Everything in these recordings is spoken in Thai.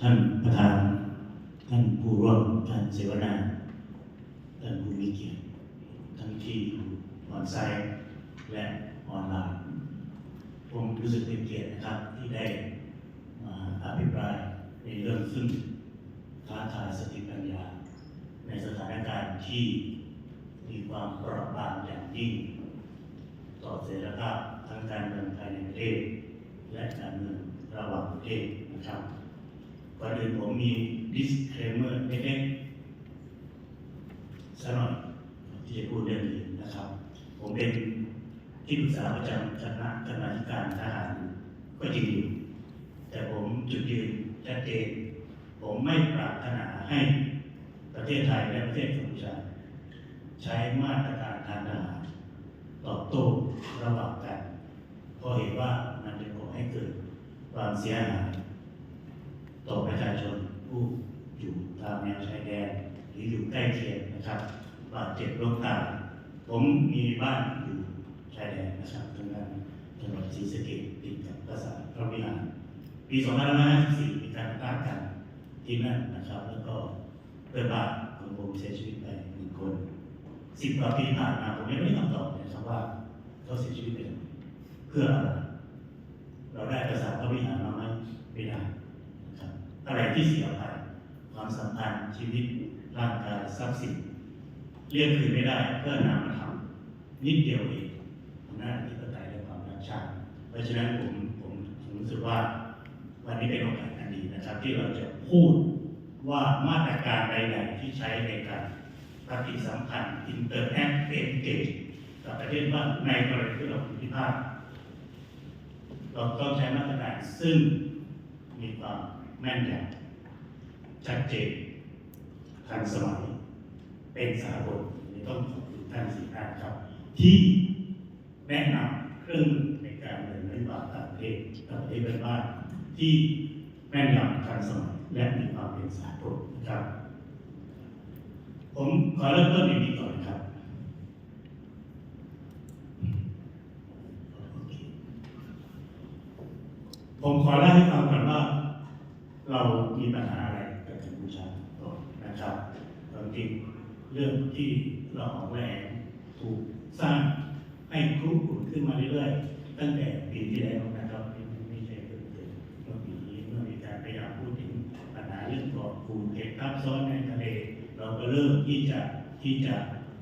ท่านประธาน ท่านผู้ร่วมการเสวนา ท่านผู้มีเกียรติทั้งที่ออนไซต์และออนไลน์ผมรู้สึกเป็นเกียรตินะครับ ที่ได้มาอภิปรายในเรื่องซึ่งท้าทายสติปัญญา ในสถานการณ์ที่มีความเปราะบางอย่างยิ่ง ต่อเสรีภาพทั้งการเมืองภายในประเทศและการเมืองระหว่างประเทศนะครับ ก่อนอื่นผมมี disclaimer เล็กๆสักหน่อยที่จะพูดเรื่องนี้นะครับ ผมเป็นที่ปรึกษาประจำคณะกรรมาธิการทหารก็จริงอยู่แต่ผมจุดยืนชัดเจนผมไม่ปรารถนาให้ประเทศไทยและประเทศกัมพูชาใช้มาตรการทางทหารตอบโต้ระหว่างกันเพราะเห็นว่ามันจะก่อให้เกิดความเสียหาย ต่อประชาชนผู้อยู่ตามแนวชายแดนหรืออยู่ใกล้เคียงนะครับบาดเจ็บล้มตายผมมีบ้านอยู่ชายแดนนะครับทางด้านจังหวัดศรีสะเกษติดกับภาษาทพระวิหารปี2554มีการตั้งกันที่นั่นนะครับ แล้วก็เพื่อนบ้านของผมเสียชีวิตไปหนึ่งคนสิบกว่าปีผ่านมาผมยังไม่ได้คำตอบเลยครับว่าเขาเสียชีวิตไปเพื่ออะไรเราได้ภาษาทพระวิหารมาไหมไม่ได้ อะไรที่เสียไปความสัมพันธ์ชีวิตร่างกายทรัพย์สินเรียกคืนไม่ได้เพื่อนำมาทำนิดเดียวเองอำนาจอธิปไตยและความรักชาติเพราะฉะนั้นผมผมผมรู้สึกว่า วันนี้เป็นโอกาสอันดีนะครับ ที่เราจะพูดว่ามาตรการใดๆที่ใช้ในการปฏิสัมพันธ์อินเตอร์แอคเอนเกจกับประเทศว่าในกรณีที่เราพิพาทเราต้องใช้มาตรการซึ่งมีความ แม่นยำชัดเจนทันสมัย เป็นสากลนี่ต้องขอบคุณท่านสีท่านครับ ที่แนะนำเครื่องในการเดินนโยบายต่างประเทศต่างประเทศเพื่อนบ้านที่แม่นยำทันสมัยและมีความเป็นสากลนะครับ ผมขอเริ่มต้นอย่างนี้ก่อนครับผมขอเล่าให้ฟังก่อนว่า เรามีปัญหาอะไรกับกัมพูชาก่อนนะครับตอนจริงเรื่อง ที่เราของแรงถูกสร้างให้ครุกรุ่นขึ้นมาเรื่อยๆ ตั้งแต่ปีที่แล้วนะครับไม่ไม่ใช่เพิ่งเกิดเมื่อปีนี้เมื่อมีการพยายามพูดถึงปัญหาเรื่องก่อปูนเก็บทับซ้อนในทะเล เราก็เริ่มที่จะที่จะ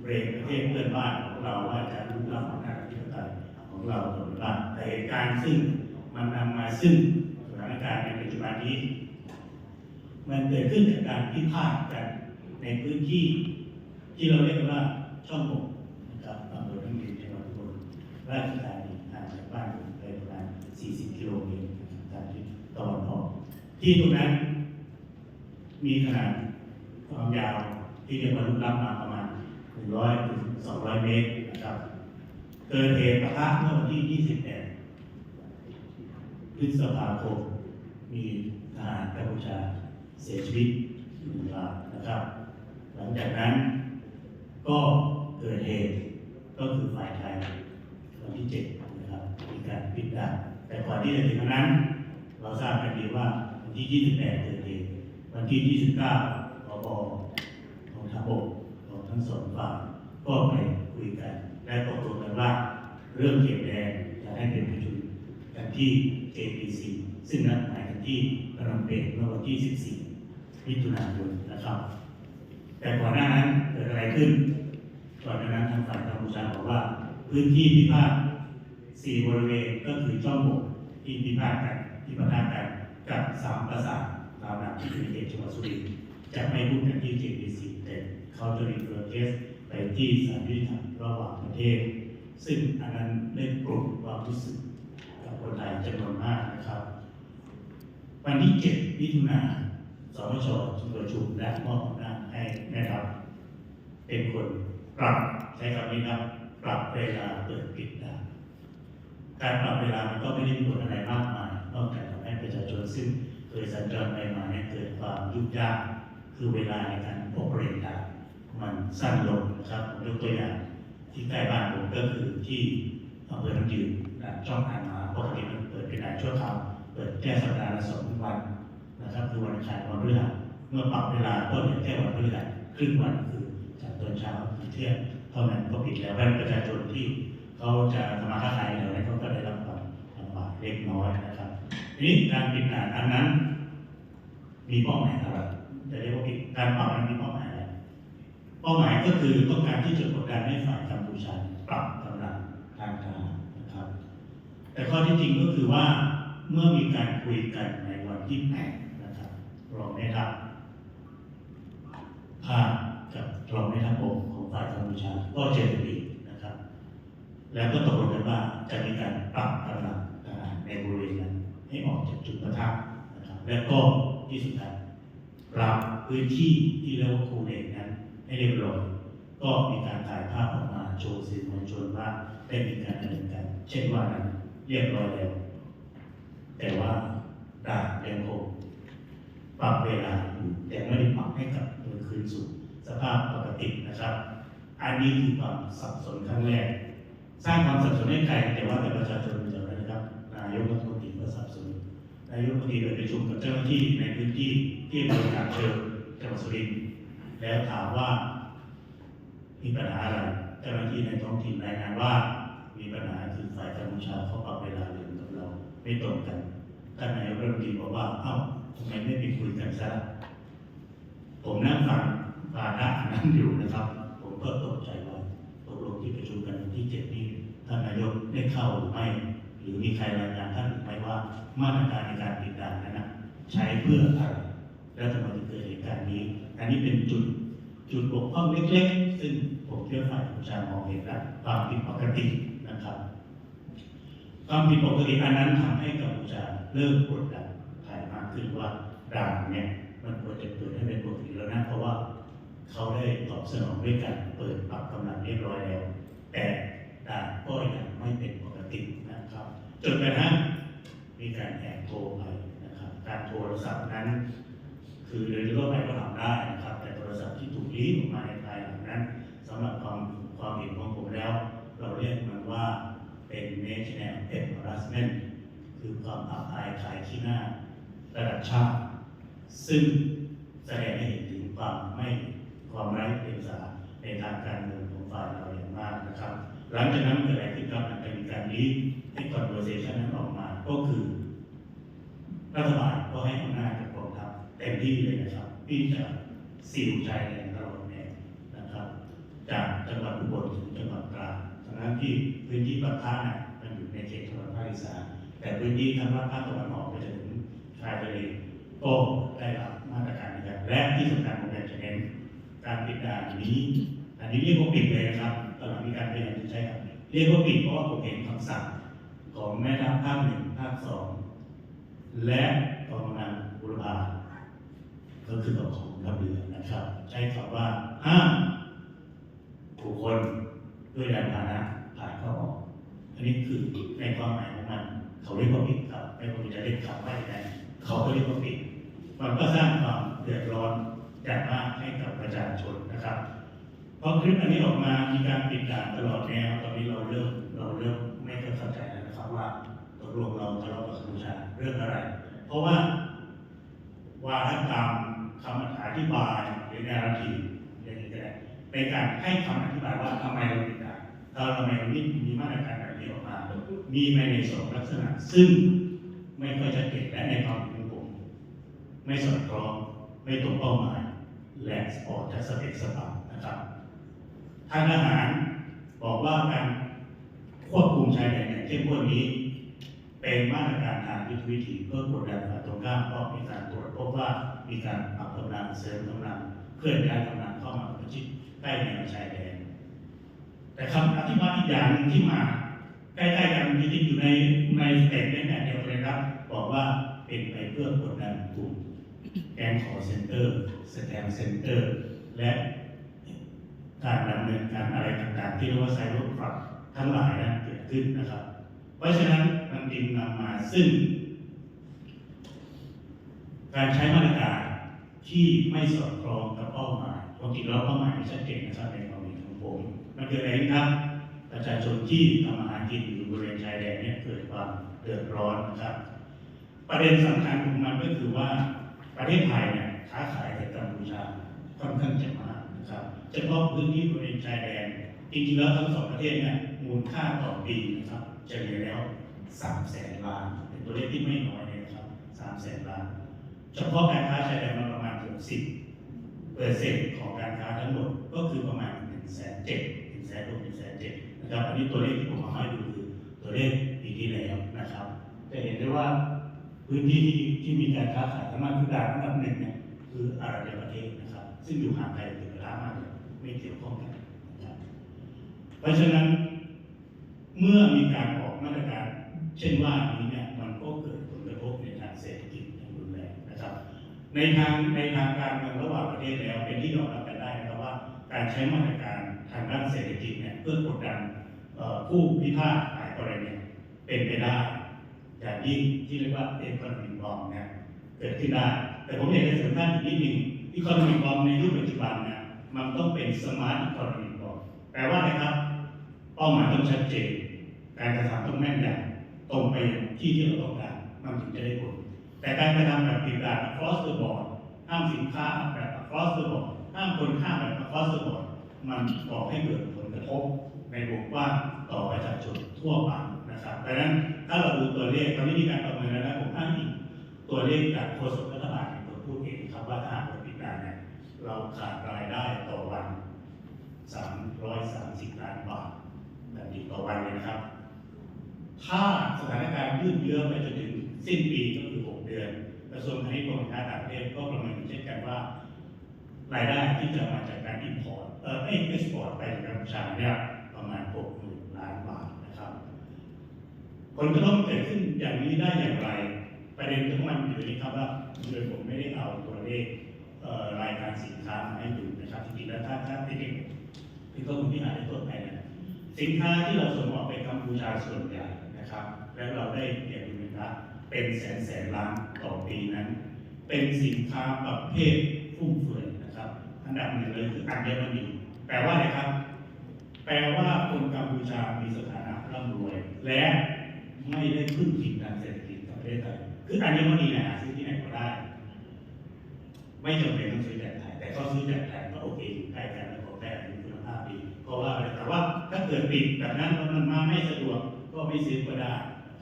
เบรกประเทศเพื่อนบ้านของเราว่าจะลุกล้ำอำนาจอธิปไตยของเราต่อไปบ้าแต่เหตุการณ์ซึ่งมันนำมาซึ่งสถานการณ์ในปัจจุบันนี้ มันเกิดขึ้นจากการพิพาทกันในพื้นที่ ที่เราเรียกว่าช่องโหว่นะครับอำเภอทั้งดินจังหวัดอุบลราชธานีห่างจากบ้านผมไปประมาณ 40 กิโลเมตรนะครับทางทิศตะวันออกที่ตรงนั้น มีขนาดความยาวที่เรียกว่าลุกล้ำมาประมาณ 100ถึง200 เมตรนะครับเกิดเหตุประทะเมื่อวันที่28พฤษภาคม มีทหารกัมพูชาเสียชีวิตหนึ่งรายนะครับ หลังจากนั้น ก็เกิดเหตุก็คือฝ่ายไทยวันที่7นะครับมีการปิดด่านแต่ก่อนที่จะถึงวันนั้น เราทราบกันดีว่าวันที่ 28 เกิดเหตุวันที่ 29ปบของทัพบกของทั้งสองฝ่ายก็ไปคุยกัน และตกลงกันว่า เรื่องเขตแดนจะให้เป็นประชุมกันที่ JPC ซึ่งนัดหมายกันที่พนมเปญเมื่อวันที่ 14มิถุนายนนะครับ แต่ก่อนหน้านั้นเกิดอะไรขึ้น ก่อนหน้านั้นทางฝ่ายกัมพูชาบอกว่า พื้นที่พิพาทสี่บริเวณก็คือช่องโหว่ที่พิพาทกันที่ประทะกันกับสามประสาทตามหลักที่เขตจังหวัดสุรินทร์จะไม่พูดกันที่ JPC แต่เขาจะรีเฟอร์เคสไปที่สารยุติธรรมระหว่างประเทศ ซึ่งอันนั้นได้ปลุกความรู้สึกกับคนไทยจำนวนมากนะครับ วันที่ 7 มิถุนาสมชประชุมและมอบอำนาจให้แม่ทัพเป็นคน ปรับใช้คำนี้ครับปรับเวลาเปิดปิดด่านการปรับเวลามันก็ไม่ได้มีผลอะไรมากมายนอกจากทำให้ประชาชนซึ่งเคยสัญจรไปมาเนี่ยเกิดความยุ่งยากคือเวลาในการโอเปเรตด่านมันสั้นลงนะครับผมยกตัวอย่างที่ใกล้บ้านผมก็คือที่อำเภอน้ำยืนช่องอ่านมาปกติมันเปิดเป็นด่านชั่วคราวเปิดแค่สัปดาห์ละสองวันนนะครับคือวันอังคารวันพฤหัสเมื่อปรับเวลาก็เหลือแค่วันพฤหัสครึ่งวันคือ จากตอนเช้าถึงเที่ยงเท่านั้นก็ปิดแล้วเพราะฉะนั้นประชาชนที่เขาจะทำมาค้าขายแถวนั้นเขาก็ได้รับความลำบากเล็กน้อยนะครับทีนี้การปิดด่านอันนั้น มีเป้าหมายอะไรจะเรียกว่าปิดการปรับนั้นมีเป้าหมายอะไรเป้าหมายก็คือต้องการที่จะกดดันให้ฝ่ายกัมพูชาปรับกำลังทางการนะครับ แต่ข้อที่จริงก็คือว่าเมื่อมีการคุยกันในวันที่แปดนะครับรองแม่ทัพภา ครองแม่ทัพบกของฝ่ายกัมพูชาก็เจอกันอีกนะครับ แล้วก็ตกลงกันว่าจะมีการปรับกำลังทหารในบริเวณนั้นให้ออกจากจุดประทับนะครับแล้วก็ที่สุดท้ายปรับพื้นที่ที่เรียกว่าคูเด็กนั้นให้เรียบร้อยก็มีการถ่ายภาพออกมาโชว์สื่อมวลชนว่าได้มีการดำเนินการเช่นว่านั้นเรียบร้อยแล้ว แต่ว่าด่านยังคงปรับเวลาอยู่แต่ไม่ได้ปรับให้กับคืนสู่ สภาพปกตินะครับ อันนี้คือความสับสนครั้งแรก สร้างความสับสนให้ใครแต่ว่าแต่ประชาชนเป็นอย่างไรนะครับ นายกรัฐมนตรีก็สับสนนายกรัฐมนตรีไปประชุมกับเจ้าหน้าที่ในพื้นที่ที่บริการเชิงจังหวัดสุรินทร์แล้วถามว่ามีปัญหาอะไรเจ้าหน้าที่ในท้องถิ่นรายงานว่า มีปัญหาคือฝ่ายกัมพูชาเขาปรับเวลาเรียนกับเราไม่ตรงกันท่านนายกรัฐมนตรีบอกว่าเอ้าทำไมไม่ไปคุยกันซะผมนั่งฟัง วาระนั้นอยู่นะครับ ผมก็ตกใจว่าตกลงที่ประชุมกันวันที่เจ็ดนี้ท่านนายกได้เข้าหรือไม่ หรือมีใครรายงานท่านหรือไม่ว่ามาตรการในการปิดด่านนั้นนะใช้เพื่ออะไรแล้วทำไมถึงเกิดเหตุการณ์นี้ อันนี้เป็นจุดจุดบกพร่องเล็กๆ ซึ่งผมเชื่อฝ่ายกัมพูชามองเห็นแล้วความผิดปกตินะครับความผิดปกติอันนั้นทำให้กัมพูชาเริ่มกดดันไทยมากขึ้นว่าด่านเนี่ยมันควรจะเปิดให้เป็นปกติแล้วนะเพราะว่า เขาได้ตอบสนองด้วยการเปิดปรับกำลังเรียบร้อยแล้ว แต่ด่านก็ยังไม่เป็นปกตินะครับ จนกระทั่งมีการแอบโทรไปนะครับ การโทรศัพท์นั้น คือโดยทั่วไปก็ทำได้นะครับ แต่โทรศัพท์ที่ถูกลีกออกมาในภายหลังนั้นสำหรับความความเห็นของผมแล้ว เราเรียกมันว่าเป็น national embarrassment คือความอับอายขายขี้หน้าระดับชาติ ซึ่งแสดงให้เห็นถึงความไม่ ความไร้เดียงสาในทางการเมืองของฝ่ายเราอย่างมากนะครับ หลังจากนั้นเกิดอะไรขึ้นครับหลังจากมีการลีกให้ conversation นั้นออกมาก็คือรัฐบาลก็ให้อำนาจกับกองทัพเต็มที่เลยนะครับที่จะสิวชายแดนตลอดแนวนะครับ จากจังหวัดอุบลถึงจังหวัดตราดทั้งนั้นที่พื้นที่ภาคใต้น่ะมันอยู่ในเขตจังหวัดภาคอีสานแต่พื้นที่ทางภาคตะวันออกไปถึงชายทะเลก็ได้รับมาตรการในการและที่สำคัญ การปิดด่านนี้ อันนี้เรียกว่าปิดเลยนะครับตลอดมีการพยายามจะใช้คำนี้เรียกว่าปิดเพราะว่าผมเห็นคำสั่งของแม่ทัพภาคหนึ่งภาคสองและกองกำลังบุรพาก็คือกอของทัพเรือนะครับ ใช้คำว่าห้ามผู้คนด้วยยานพาหนะผ่านเข้าออกอันนี้คือในความหมายของมัน เขาเรียกว่าปิดครับไม่ว่าจะเรียกคำว่าอะไรเขาก็เรียกว่าปิดมันก็สร้างความเดือดร้อน อย่างมากให้กับประชาชนนะครับพอคลิปอันนี้ออกมามีการปิดด่านตลอดแนวตอนนี้เราเริ่มเราเริ่มไม่ค่อยเข้าใจแล้วนะครับว่าตกลงเราทะเลาะกับกัมพูชาเรื่องอะไร เพราะว่าวาทกรรมคำอธิบายหรือแนวทีอย่างนี้ก็ได้เป็นการให้คำอธิบายว่าทำไมเราติดด่านเราทำไมเราไม่มีมาตรการแบบนี้ออกมามีไปในสองลักษณะ ซึ่งไม่ค่อยชัดเจนและในความเห็นของผม ไม่สอดคล้องไม่ตรงเป้าหมาย และออกจากสเปกสปานะครับทางทหารบอกว่าการควบคุมชายแดนอย่างเข้มข้นนี้ เป็นมาตรการทางยุทธวิธีเพื่อกดดันฝ่ายตรงข้ามเพราะมีการตรวจพบว่ามีการปรับกำลังเสริมกำลังเคลื่อนย้ายกำลังเข้ามาประชิดใกล้แนวชายแดน แต่คำอธิบายอีกอย่างหนึ่งที่มาใกล้ๆกันจริงๆอยู่ในในสเตทเมนต์เดียวกันเลยครับ บอกว่าเป็นไปเพื่อกดดันกลุ่ม แกงขอเซ็นเตอร์ สแตมเซ็นเตอร์ และการดำเนินการอะไรต่างๆ ที่เรียกว่าไซโรฟรักทั้งหลายนั้นเกิดขึ้นนะครับ เพราะฉะนั้นมันจึงนำมาซึ่ง การใช้มาตรการที่ไม่สอดคล้องกับเป้าหมายความจริงแล้วเป้าหมายไม่ชัดเจนนะครับในความเห็นของผมมันเกิดอะไรขึ้นครับประชาชนที่ทำอาหารกินอยู่บริเวณชายแดนเนี่ยเกิดความเดือดร้อนนะครับ ประเด็นสำคัญของมันก็คือว่า ประเทศไทยเนี่ยค้าขายกับกัมพูชาค่อนข้างจะมากนะครับเฉพาะพื้นที่บริเวณชายแดนจริงๆแล้วทั้งสองประเทศเนี่ยมูลค่าต่อปีนะครับเฉลี่ยแล้วสามแสนล้านเป็นตัวเลขที่ไม่น้อยเลยนะครับสามแสนล้าน เฉพาะการค้าชายแดนมันประมาณ60เปอร์เซ็นต์ของการค้าทั้งหมดก็คือประมาณ1นึ่งแสนเจ็ดถึงแสนหกถึงแสนเจ็ดนะครับอันนี้ตัวเลขที่ผมมาให้ดูคือตัวเลขปีที่แล้วนะครับ จะเห็นได้ว่า พื้นที่ที่ที่มีการค้าขายมากคือด่านอันดับหนึ่งเนี่ยคืออาหรับประเทศนะครับ ซึ่งอยู่ห่างไกลถึงเวลามากเลยไม่เกี่ยวข้องกันนะครับเพราะฉะนั้นเมื่อมีการออกมาตรการ เช่นว่านี้เนี่ยมันก็เกิดผลกระทบในทางเศรษฐกิจอย่างรุนแรงนะครับ ในทางในทางการเมืองระหว่างประเทศแล้วเป็นที่ยอมรับกันได้นะครับว่า การใช้มาตรการทางด้านเศรษฐกิจเนี่ยเพื่อกดดันผู้พิพาทหลายกรณีเนี่ยเป็นไปได้ อย่างยิ่งที่เรียกว่าเอ็กอนมิกบอมเนี่ยเกิดขึ้นได้แต่ผมอยากจะเสริมท่านอีกนิดหนึ่งอีคอนมิกบอมในยุคปัจจุบันเนี่ยมันต้องเป็นสมาร์ทอีคอนมิกบอมแปลว่าอะไรครับเป้าหมายต้องชัดเจน การกระทำต้องแม่นยำตรงไปที่ที่เราต้องการมันถึงจะได้ผลแต่การกระทำแบบผิดพลาด across the board ห้ามสินค้าแบบ across the board ห้ามคนข้ามแบบ across the board มันก่อให้เกิดผลกระทบในวงกว้างต่อประชาชนทั่วไป นะครับดังนั้นถ้าเราดูตัวเลขตอนนี้มีการประเมินแล้วนะผมอ้างอิงตัวเลขจากโฆษกรัฐบาลเป็นตัวพูดเองครับว่าถ้าหากเราปิดด่านเนี่ยเราขาดรายได้ต่อวัน 330 ล้านบาทแบบนี้ต่อวันเลยนะครับ ถ้าสถานการณ์ยืดเยื้อไปจนถึงสิ้นปีก็คือ 6 เดือนกระทรวงพาณิชย์กรมการต่างประเทศก็ประเมินเช่นกันว่า รายได้ที่จะมาจากการอินพอร์ตเอ่อเอ็กซ์พอร์ตไปจากัมพูชาเนี่ยประมาณ 60,000 ล้านบาท ผลกระทบเกิดขึ้นอย่างนี้ได้อย่างไร ประเด็นของมันอยู่นี่ครับว่าโดยผมไม่ได้เอาตัวเลขรายการสินค้ามาให้ดูนะครับจริงๆแล้วถ้าถ้าที่นี่ที่ข้อมูลที่อานในตัวไปนี่ยสินค้าที่เราส่งออกไปกัมพูชาส่วนใหญ่นะครับ แล้วเราได้เก็บเงินนะเป็นแสนแสนล้านต่อปีนั้น เป็นสินค้าประเภทฟุ่มเฟือยนะครับอันดับหนึ่งเลยคืออัญมณีแปลว่าอะไรครับ แปลว่าคนกัมพูชามีสถานะร่ำรวย และ ไม่ได้พึ่งพิงทางเศรษฐกิจของประเทศไทยคืออัญมณีนยหาซื้อที่ไหนก็ได้ ไม่จำเป็นต้องซื้อจากไทยแต่ก็ซื้อจากไทยก็โอเคอยู่ใกล้กันแล้วของแท้มีคุณภาพดีเพราะว่าอะไรแต่ว่าถ้าเกิดปิดแบบนั้นแล้วมันมาไม่สะดวกก็ไม่ซื้อก็ได้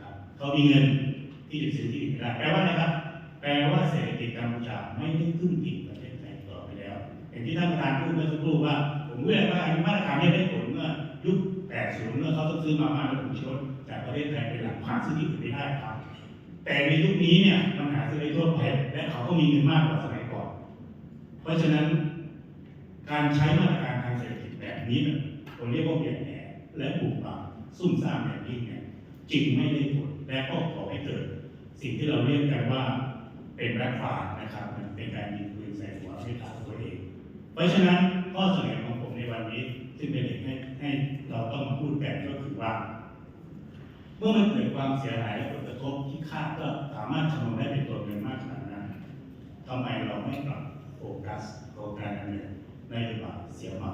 ครับเขามีเงินที่จะซื้อที่อื่นได้แปลว่าอะไรครับ แปลว่าเศรษฐกิจกัมพูชาไม่ได้พึ่งพิงประเทศไทยต่อไปแล้วอย่างที่ท่านประธานพูดเมื่อสักครู่ว่า ผมเรียกว่ามาตรการนี้ได้ผลเมื่อยุค80เมื่อเขาต้องซื้อมาม่าและผงชูรส จากประเทศไทยเป็นหลักพันซื้อที่อื่นไม่ได้ครับ แต่ในยุคนี้เนี่ยมันหาซื้อได้ทั่วไปและเขาก็มีเงินมากกว่าสมัยก่อน เพราะฉะนั้นการใช้มาตรการทางเศรษฐกิจแบบนี้เนี่ยผมเรียกว่าเปลี่ยนแผนและบุกบังซุ่มซ่ามแบบนี้เนี่ยจริงไม่ได้ผลและก็ก่อให้เกิด สิ่งที่เราเรียกกันว่าเป็นแบ็คฟาร์นะครับ มันเป็นการยิงปืนใส่หัวไม่ตายตัวเอง เพราะฉะนั้นข้อเสนอของผมในวันนี้ซึ่งเป็นเหตุให้ให้เราต้องพูดกันก็คือว่า มื่อมันเกิดความเสียหายและผลกระทบที่คาดก็สามารถคำนวณได้เป็นตัวเงินมากขนาดนั้นทำไมเราไม่ปรับโฟกัสโครงการดำเนินนโยบายเสียมา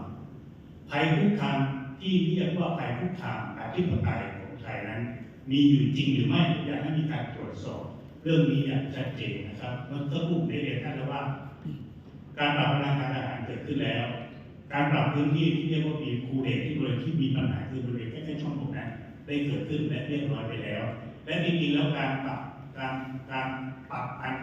ภัยคุกคามที่เรียกว่าภัยคุกคามอธิปไตยของไทยนั้น มีอยู่จริงหรือไม่อยากให้มีการตรวจสอบ เรื่องนี้อย่างชัดเจนนะครับเมื่อสักครู่ได้เรียนท่านแล้วว่า การปรับพลังงานอาหารเกิดขึ้นแล้ว การปรับพื้นที่ที่เรียกว่ามีคูเดตที่บริเวณที่มีปัญหาคือบริเวณใกล้ๆช่องตรงนั้น ได้เกิดขึ้นและเรียบร้อยไปแล้ว และจริงๆแล้วการปรับการการปรับการ